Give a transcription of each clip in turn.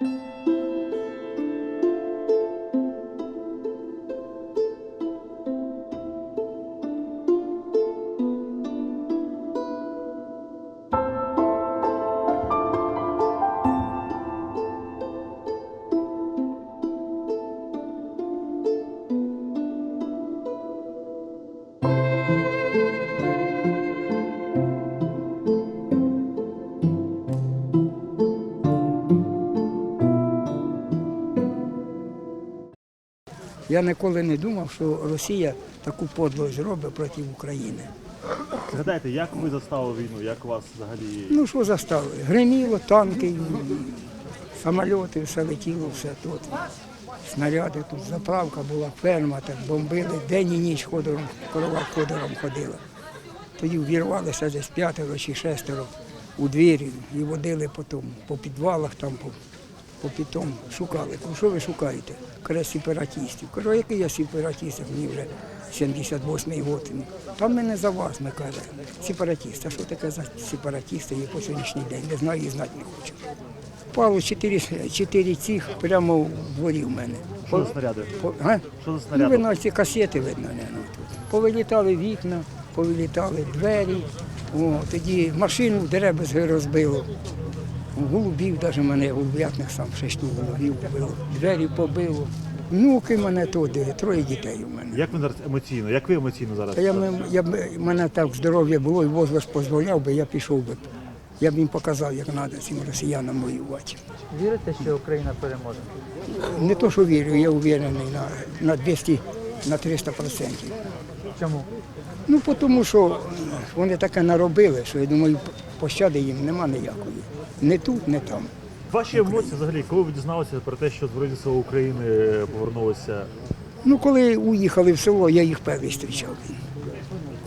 you Я ніколи не думав, що Росія таку подлость зробить проти України. Згадайте, як ви застали війну, як вас взагалі Ну що заставили? Гриміло, танки, самоліти, все летіло, все тут. Снаряди тут, заправка була, ферма, так бомбили, день і ніч ходором, корова ходором ходила. Тоді вірвалися десь п'ятеро чи шестеро у двері і водили потім по підвалах, там по, по пітом, шукали. Що ви шукаєте? Каже, сепаратистів. Кажу, «А який я сепаратист, як мені вже 78-й год. Там мене за вас, ми каже, сепаратист. А що таке за сепаратисти є по сьогоднішній день? Не знаю і знати не хочу. Впало чотири, чотири цих прямо в дворі в мене. що за снаряди? По- га? Що за Ну, снаряди? видно, ці касети видно, не, ну, тут. Повилітали вікна, повилітали двері. О, тоді машину в дерева розбило. Голубів навіть мене, голуб'ятних сам шість голубів вбило. Двері побило. Внуки мене туди, троє дітей у мене. Як ви зараз емоційно? Як ви емоційно зараз? Та я, б- я, мене так здоров'я було і возраст дозволяв би, я пішов би. Я б їм показав, як треба цим росіянам воювати. Вірите, що Україна переможе? Не то, що вірю, я уверений на, на 200, на 300 процентів. Чому? Ну, тому що вони таке наробили, що я думаю, пощади їм нема ніякої. Не тут, не там. Ваші емоції взагалі, коли ви дізналися про те, що Збройні Сили України повернулися? Ну, коли уїхали в село, я їх перший зустрічав.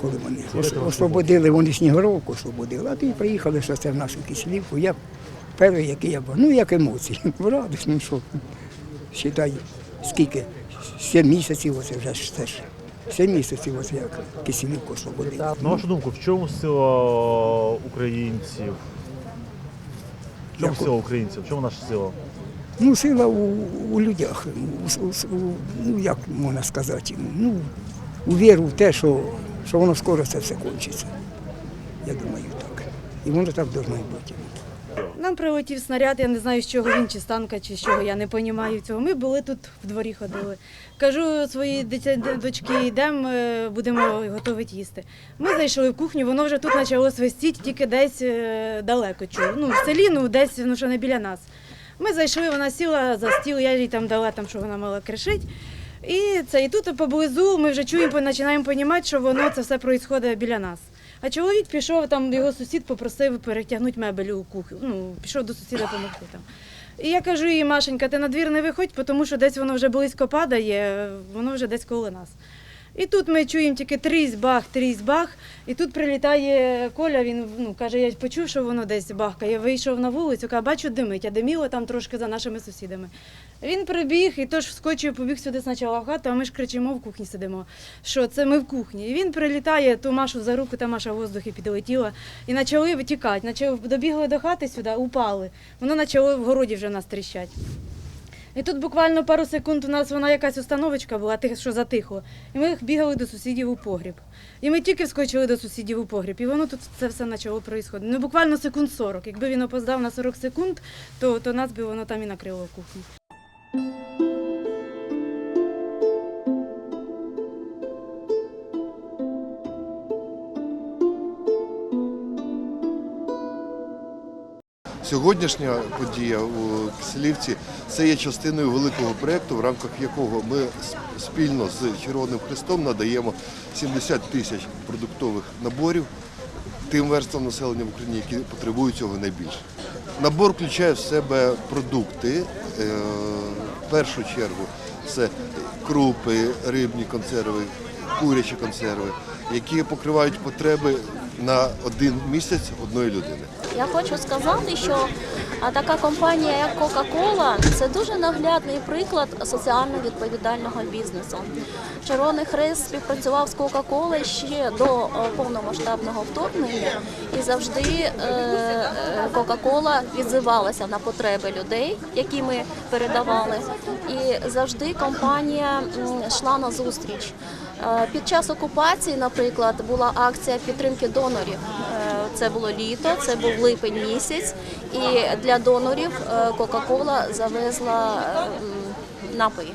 Коли вони освободили, вони Снігуровку освободили, а тоді приїхали, що це в нашу Киселівку. Я перший, який я був. Ну, як емоції. Радість, ну що. Считай, скільки? Сім місяців оце вже ж. Сім місяців оце як Киселівку освободили. На вашу думку, в чому сила українців? В чому Яку? сила українців? В чому наша сила? Ну, сила у, у людях, у, у, у- ну як можна сказати, ну, у віру в те, що, що воно скоро це все кончиться. Я думаю, так. І воно так повинно бути. Нам прилетів снаряд, я не знаю, з чого він, чи з танка, чи з чого, я не розумію цього. Ми були тут в дворі ходили. Кажу своїй дочці, йдемо, е, будемо готувати їсти. Ми зайшли в кухню, воно вже тут почало свистіти, тільки десь е, далеко чув. Ну, в селі, ну десь, ну що не біля нас. Ми зайшли, вона сіла за стіл, я їй там дала, там, що вона мала кришить. І це, і тут поблизу ми вже чуємо, починаємо розуміти, що воно це все відбувається біля нас. А чоловік пішов, там його сусід попросив перетягнути мебель у кухню. Ну, пішов до сусіда допомогти там. І я кажу їй, Машенька, ти на двір не виходь, тому що десь воно вже близько падає, воно вже десь коло нас. І тут ми чуємо тільки трізь, бах, трізь, бах. І тут прилітає Коля, він ну, каже, я почув, що воно десь бахкає. Вийшов на вулицю, каже, бачу, димить, а диміло там трошки за нашими сусідами. Він прибіг і тож вскочив, побіг сюди спочатку в хату, а ми ж кричимо, в кухні сидимо. Що це ми в кухні. І він прилітає, ту Машу за руку, та Маша в воздухі підлетіла. І почали витікати. Почали, добігли до хати сюди, упали. Воно почало в городі вже нас тріщать. І тут буквально пару секунд у нас вона якась установочка була, тих, що затихло. І ми бігали до сусідів у погріб. І ми тільки вскочили до сусідів у погріб, і воно тут це все почало проїсходити. Ну буквально секунд 40. Якби він опоздав на 40 секунд, то, то нас би воно там і накрило в кухні. Сьогоднішня подія у Киселівці це є частиною великого проєкту, в рамках якого ми спільно з Червоним Хрестом надаємо 70 тисяч продуктових наборів тим верствам населення в Україні, які потребують цього найбільше. Набор включає в себе продукти. е, В першу чергу це крупи, рибні консерви, курячі консерви, які покривають потреби на один місяць одної людини. Я хочу сказати, що така компанія, як Coca-Cola, це дуже наглядний приклад соціально відповідального бізнесу. Червоний Хрест співпрацював з Coca-Cola ще до е, повномасштабного вторгнення, і завжди е, е, Coca-Cola відзивалася на потреби людей, які ми передавали. І завжди компанія йшла на зустріч. Е, Під час окупації, наприклад, була акція підтримки донорів. Е, Це було літо, це був липень місяць, і для донорів е, Coca-Cola завезла е, напої.